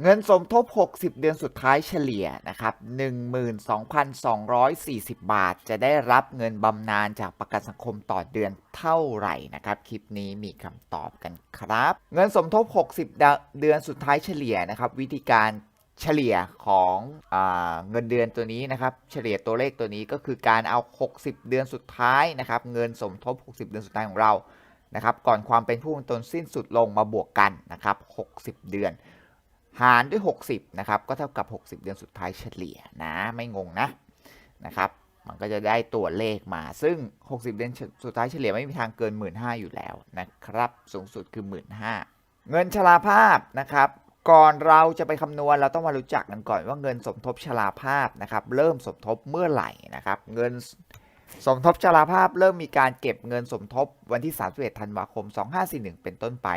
เงินสมทบ 60 เดือนสุดท้ายเฉลี่ยนะครับ12,240 บาท จะได้รับเงินบำนาญจากประกันสังคมต่อเดือนเท่าไหร่นะครับ คลิปนี้มีคำตอบกันครับ เงินสมทบ 60 เดือนสุดท้ายเฉลี่ยนะครับ วิธีการเฉลี่ยของอเงินเดือนตัวนี้นะครับ เฉลี่ยตัวเลขตัวนี้ก็คือการเอา 60 เดือนสุดท้ายนะครับ เงินสมทบ 60 เดือนสุดท้ายของเรานะครับ ก่อนความเป็นผู้เป็นตนสิ้นสุดลงมาบวกกันนะครับ 60 เดือน หารด้วย 60 นะครับ ก็เท่ากับ 60 เดือนสุดท้ายเฉลี่ยนะ ไม่งงนะนะครับ มันก็จะได้ตัวเลขมา ซึ่ง 60 เดือนสุดท้ายเฉลี่ยไม่มีทางเกิน 15,000อยู่แล้วนะครับ สูงสุดคือ 15,000เงินชราภาพนะครับ ก่อนเราจะไปคำนวณเราต้องมารู้จักกันก่อนว่าเงินสมทบชราภาพนะครับ เริ่มสมทบเมื่อไหร่นะครับ เงินสมทบชราภาพเริ่มมีการเก็บเงินสมทบวันที่ 31 ธันวาคม 2541 เป็นต้นไป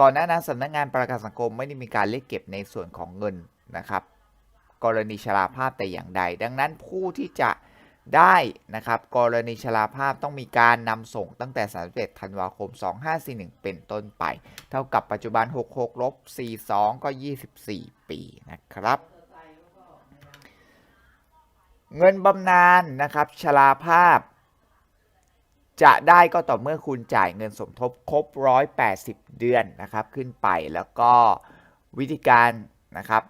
ก่อนหน้านั้นสำนักงานประกันสังคมไม่ได้มีการเรียกเก็บในส่วนของเงินนะครับ กรณีชราภาพแต่อย่างใด ดังนั้นผู้ที่จะได้นะครับ กรณีชราภาพต้องมีการนำส่งตั้งแต่ 31 ธันวาคม 2541 เป็นต้นไป เท่ากับปัจจุบัน 66ลบ42 ก็ 24 ปีนะครับ เงินบำนาญนะครับชราภาพ จะได้ก็ต่อเมื่อคุณจ่ายเงินสมทบครบ 180 เดือนนะครับขึ้นไปแล้วก็วิธีการนะครับ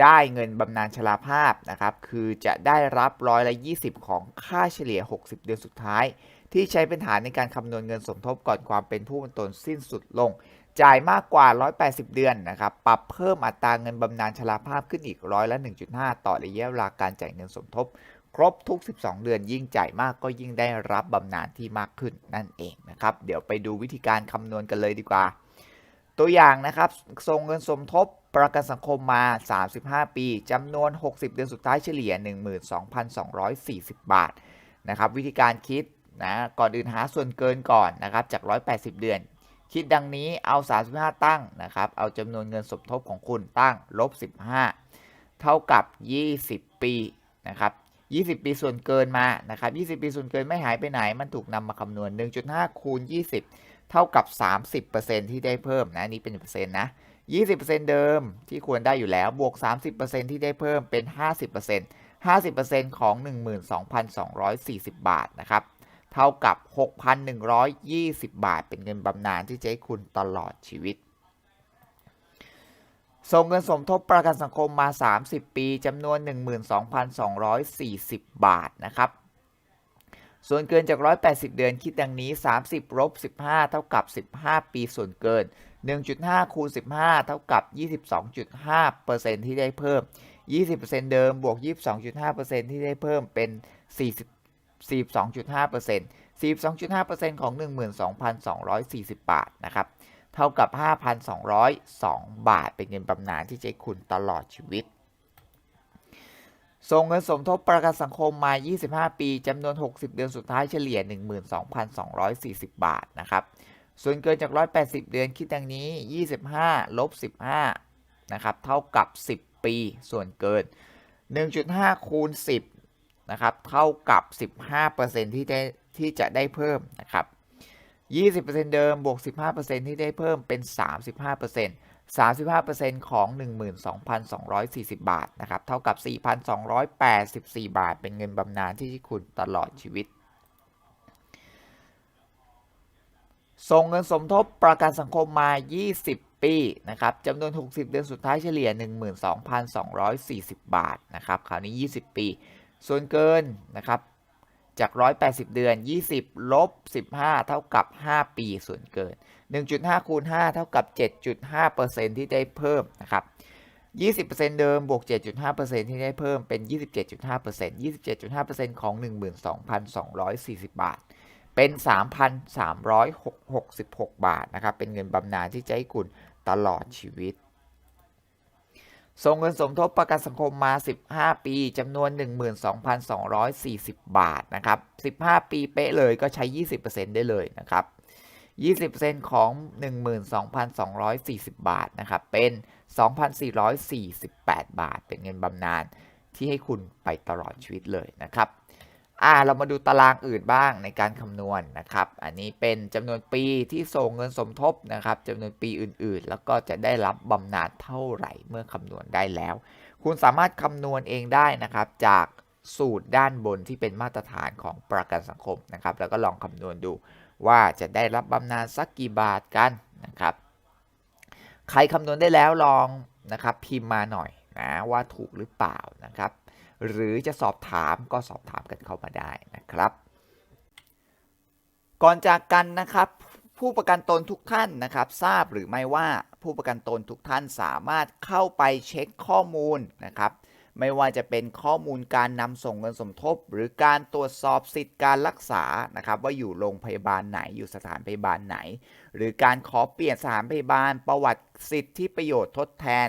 ได้เงินบำนาญชราภาพนะครับคือจะได้รับร้อยละ 20 ของค่าเฉลี่ย 60 เดือนสุดท้าย ที่ใช้เป็นฐานในการคำนวณเงินสมทบก่อนความเป็นผู้เป็นตนสิ้นสุดลง จ่ายมากกว่า 180 เดือนนะครับปรับเพิ่มอัตราเงินบำนาญชราภาพขึ้นอีกร้อยละ 1.5 ต่อระยะเวลาการจ่ายเงินสมทบ ครบทุก 12 เดือนยิ่งจ่ายมากก็ยิ่งได้รับบำนาญที่มากขึ้นนั่นเองนะครับ เดี๋ยวไปดูวิธีการคำนวณกันเลยดีกว่า ตัวอย่างนะครับส่งเงินสมทบประกันสังคมมา 35 ปีจำนวน 60 เดือนสุดท้ายเฉลี่ย 12,240 บาทนะครับ วิธีการคิดนะก่อนอื่นหาส่วนเกินก่อนนะครับจาก 180 เดือน คิดดังนี้เอา 35 ตั้งนะครับ เอาจำนวนเงินสมทบของคุณตั้งลบ 15 เท่ากับ 20 ปีนะครับ 20 ปีส่วนเกินมานะครับ20 ปีส่วนเกินไม่หายไปไหน มันถูกนำมาคำนวณ 1.5 คูณ 20 เท่ากับ 30%ที่ได้เพิ่มนะนี่เป็นเปอร์เซ็นต์นะ 20%เดิมที่ควรได้อยู่แล้วบวก 30%ที่ได้เพิ่มเป็น 50% 50%ของ 12,240 บาทนะครับเท่ากับ 6,120 บาท เป็นเงินบำนาญที่จะให้คุณตลอดชีวิต ส่งเงินสมทบประกันสังคมมา 30 ปีจำนวน 12,240 บาทนะครับ ส่วนเกินจาก 180 เดือนคิดดังนี้ 30ลบ15 เท่ากับ 15 ปีส่วนเกิน 1.5 คูณ 15 เท่ากับ 22.5%ที่ได้เพิ่ม 20%เดิมบวก 22.5%ที่ได้เพิ่มเป็น 40 42.5% 42.5%ของ 12,240 บาทนะครับ เท่ากับ 5,202 บาท เป็นเงินบำนาญที่จะให้คุณตลอดชีวิต ส่งเงินสมทบประกันสังคมมา 25 ปีจำนวน 60 เดือนสุดท้ายเฉลี่ย 12,240 บาทนะครับ ส่วนเกินจาก 180 เดือนคิดดังนี้ 25 ลบ 15 นะครับ เท่ากับ 10 ปี ส่วนเกิน 1.5 คูณ 10 นะครับ เท่ากับ 15%ที่ได้ที่จะได้เพิ่มนะครับ 20%เดิมบวก 15%ที่ได้เพิ่มเป็น 35% 35%ของ 12,240 บาทนะครับเท่ากับ 4,284 บาท เป็นเงินบำนาญที่คุณตลอดชีวิต ส่งเงินสมทบประกันสังคมมา 20 ปีนะครับจำนวน 60 เดือนสุดท้ายเฉลี่ย 12,240 บาทนะครับคราวนี้ 20 ปี ส่วนเกินนะครับ จาก 180 เดือน 20 ลบ 15 เท่ากับ 5 ปีส่วนเกิน 1.5 คูณ 5 เท่ากับ 7.5%ที่ได้เพิ่มนะครับ 20%เดิมบวก 7.5%ที่ได้เพิ่มเป็น 27.5% 27.5%ของ 12,240 บาท เป็น 3,366 บาทนะครับ เป็นเงินบำนาญที่จะให้คุณตลอดชีวิต ส่งเงินสมทบประกันสังคมมา 15 ปีจำนวน 12,240 บาทนะครับ 15 ปีเป๊ะเลยก็ใช้ 20%ได้เลยนะครับ 20%ของ 12,240 บาทนะครับ เป็น 2,448 บาท เป็นเงินบำนาญที่ให้คุณไปตลอดชีวิตเลยนะครับ อ่าเรามาดูตารางอื่นบ้างในการคำนวณนะครับ อันนี้เป็นจำนวนปีที่ส่งเงินสมทบนะครับจำนวนปีอื่นๆ แล้วก็จะได้รับบำนาญเท่าไหร่เมื่อคำนวณได้แล้ว คุณสามารถคำนวณเองได้นะครับ จากสูตรด้านบนที่เป็นมาตรฐานของประกันสังคมนะครับ แล้วก็ลองคำนวณดูว่าจะได้รับบำนาญสักกี่บาทกันนะครับ ใครคำนวณได้แล้วลองนะครับพิมพ์มาหน่อยนะว่าถูกหรือเปล่านะครับ หรือจะสอบถามก็สอบถามกันเข้ามาได้นะครับ ก่อนจากกันนะครับ ผู้ประกันตนทุกท่านนะครับ ทราบหรือไม่ว่าผู้ประกันตนทุกท่านสามารถเข้าไปเช็คข้อมูลนะครับไม่ว่าจะเป็นข้อมูลการนำส่งเงินสมทบ หรือการตรวจสอบสิทธิการรักษานะครับ ว่าอยู่โรงพยาบาลไหนอยู่สถานพยาบาลไหน หรือการขอเปลี่ยนสถานพยาบาลประวัติสิทธิประโยชน์ทดแทน